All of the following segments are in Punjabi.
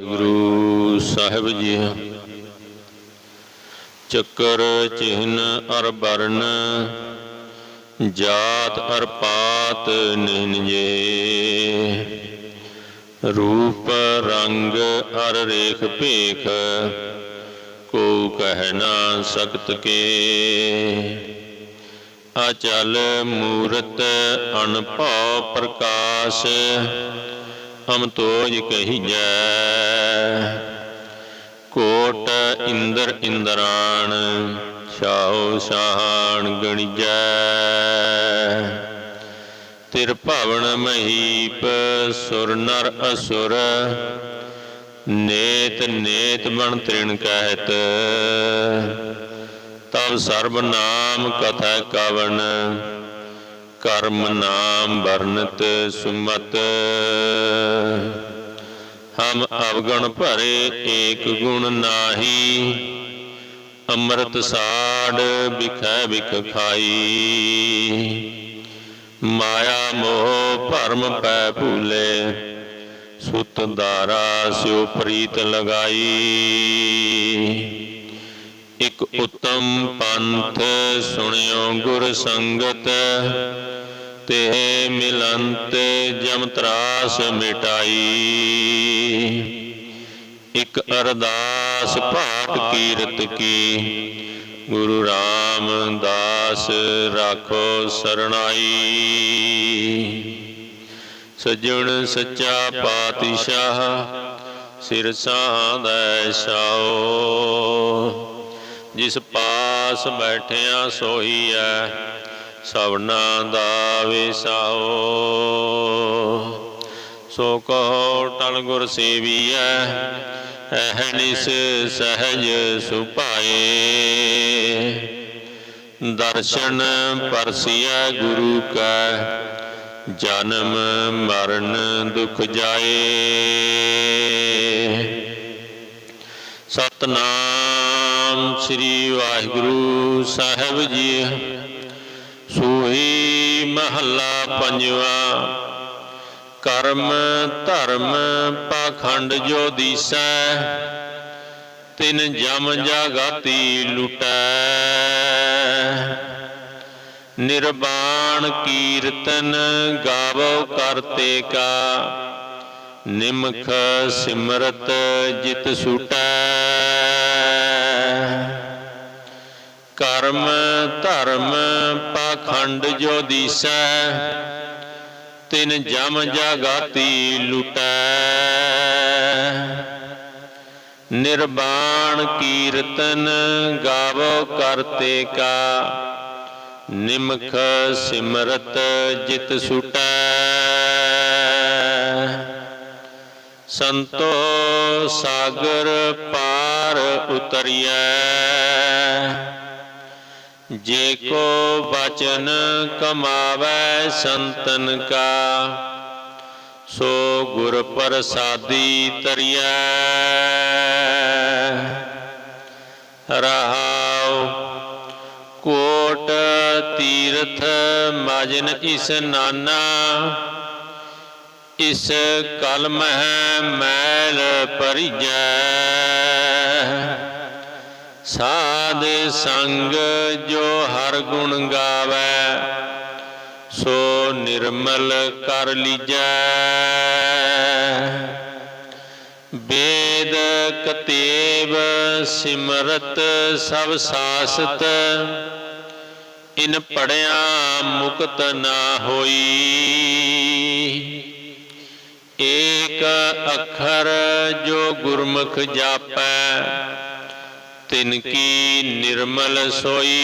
ਗੁਰੂ ਸਾਹਿਬ ਜੀ ਚੱਕਰ ਚਿਹਨ ਅਰ ਬਰਨ, ਜਾਤ ਅਰ ਪਾਤ ਨਿਨਜੇ ਰੂਪ ਰੰਗ ਅਰ ਰੇਖ ਭੇਖ ਕੋ ਕਹਿ ਨਾ ਸਕਤ ਕੇ। ਅਚਲ ਮੂਰਤ ਅਨਭਉ ਪ੍ਰਕਾਸ਼, ਹਮ ਤੋਜ ਕਹੀਜੈ। ਕੋਟ ਇੰਦਰ ਇੰਦਰਾਣ ਛਾਉ ਸ਼ਾਹਣ ਗਣਿਜੈ। ਤਿਰ ਭਵਨ ਮਹੀਪ, ਸੁਰ ਨਰ ਅਸੁਰ, ਨੇਤ ਨੇਤ ਬਣ ਤ੍ਰਿਣ ਕਹਿਤ। ਤਬ ਸਰਬ ਨਾਮ ਕਥਾ ਕਵਨ, ਕਰਮ ਨਾਮ ਵਰਨਤ ਸੁਮਤ। ਹਮ ਅਵਗਣ ਭਰੇ ਏਕ ਗੁਣ ਨਾਹੀ, ਅੰਮ੍ਰਿਤ ਸਾੜ ਬਿਖੈ ਬਿਖ ਖਾਈ। ਮਾਇਆ ਮੋਹ ਭਰਮ ਪੈ ਭੂਲੇ, ਸੁਤ ਦਾਰਾ ਸਿਉ ਪ੍ਰੀਤ ਲਗਾਈ। ਇਕ ਉਤਮ ਪੰਥ ਸੁਣਿਓ ਗੁਰ ਸੰਗਤ ਤੇ ਮਿਲੰਤ ਜਮ ਤਰਾਸ ਮਿਟਾਈ। ਇਕ ਅਰਦਾਸ ਭਾਟ ਕੀਰਤ ਕੀ। ਗੁਰੂ ਰਾਮਦਾਸ ਰਾਖੋ ਸਰਣਾਈ। ਸਜਣ ਸੱਚਾ ਪਾਤਸ਼ਾਹ ਸਿਰ ਸਾਂਦੈ ਸਾਓ ਜਿਸ ਪਾਸ ਬੈਠਿਆ ਸੋਈ ਐ ਸਭਨਾ ਦਾ ਵਿਸਾਓ। ਸੋ ਕਹੋ ਟਲ ਗੁਰ ਸੇਵੀਐ ਅਹਨਿਸ ਸਹਜ ਸੁਪਾਏ ਦਰਸ਼ਨ ਪਰਸਿਆ ਗੁਰੂ ਕੈ, ਜਨਮ ਮਰਨ ਦੁਖ ਜਾਏ। ਸਤਨਾਮ ਸ੍ਰੀ ਵਾਹਿਗੁਰੂ ਸਾਹਿਬ ਜੀ ਸੂਹੀ ਮਹੱਲਾ ਪੰਜਵਾ, ਕਰਮ ਧਰਮ ਪਾਖੰਡ ਜੋ ਦੀਸੈ, ਤਿਨ ਜਮ ਜਾਗਾਤੀ ਲੁਟੈ। ਨਿਰਵਾਣ ਕੀਰਤਨ ਗਾਵੋ ਕਰਤੇ ਕਾ ਨਿਮਖ ਸਿਮਰਤ ਜਿਤ ਸੁਟੈ। ਕਰਮ ਧਰਮ ਪਾਖੰਡ ਜੋ ਦੀਸੈ, ਤਿਨ ਜਮ ਜਾਗਾਤੀ ਲੁਟੈ। ਨਿਰਬਾਣ ਕੀਰਤਨ ਗਾਵੋ ਕਰਤੇ ਕਾ ਨਿਮਖ ਸਿਮਰਤ ਜਿਤ ਸੁਟੈ। ਸੰਤੋ ਸਾਗਰ ਪਾਰ ਉਤਰਿਐ ਜੇ ਕੋ ਬਚਨ ਕਮਾਵੈ ਸੰਤਨ ਕਾ, ਸੋ ਗੁਰ ਪ੍ਰਸਾਦੀ ਤਰਿਐ। ਰਹਾਉ, ਕੋਟ ਤੀਰਥ ਮਜਨ ਇਸ ਨਾਨਾ, ਇਸ ਕਲਮ ਹੈ ਮੈਲ ਭਰੀਜੈ। ਸਾਧ ਸੰਗ ਜੋ ਹਰ ਗੁਣ ਗਾਵੇ, ਸੋ ਨਿਰਮਲ ਕਰ ਲੀਜੈ। ਵੇਦ ਕਤੇਬ ਸਿਮਰਤ ਸਭ ਸਾਸਤ, ਇਨ ਪੜਿਆ ਮੁਕਤ ਨਾ ਹੋਈ। ਏਕ ਅੱਖਰ ਜੋ ਗੁਰਮੁਖ ਜਾਪੈ ਤਿਨ ਕੀ ਨਿਰਮਲ ਸੋਈ।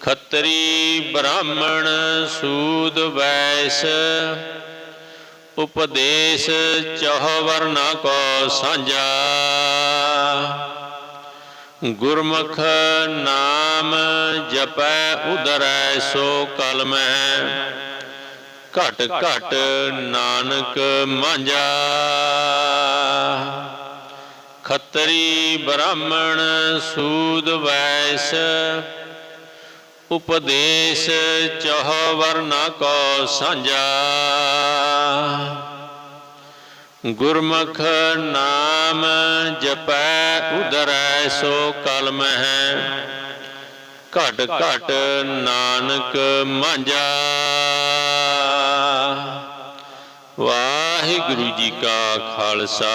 ਖੱਤਰੀ ਬ੍ਰਾਹਮਣ ਸੂਦ ਵੈਸ, ਉਪਦੇਸ਼ ਚਹ ਵਰਨਾ ਕੋ ਸਾਂਝਾ। ਗੁਰਮੁਖ ਨਾਮ ਜਪੈ ਉਦਰੈ ਸੋ ਕਲਮੈ, ਘਟ ਘਟ ਨਾਨਕ ਮਾਂਝਾ। ਖੱਤਰੀ ਬ੍ਰਾਹਮਣ ਸੂਦ ਵੈਸ, ਉਪਦੇਸ਼ ਚਹ ਵਰਨਾ ਕੋ ਸਾਂਝਾ। ਗੁਰਮੁਖ ਨਾਮ ਜਪੈ ਉਦਰੈ ਸੋ ਕਲਮ ਹੈ, ਘਟ ਘਟ ਨਾਨਕ ਮਾਂਜਾ ਵਾਹਿਗੁਰੂ ਜੀ ਕਾ ਖਾਲਸਾ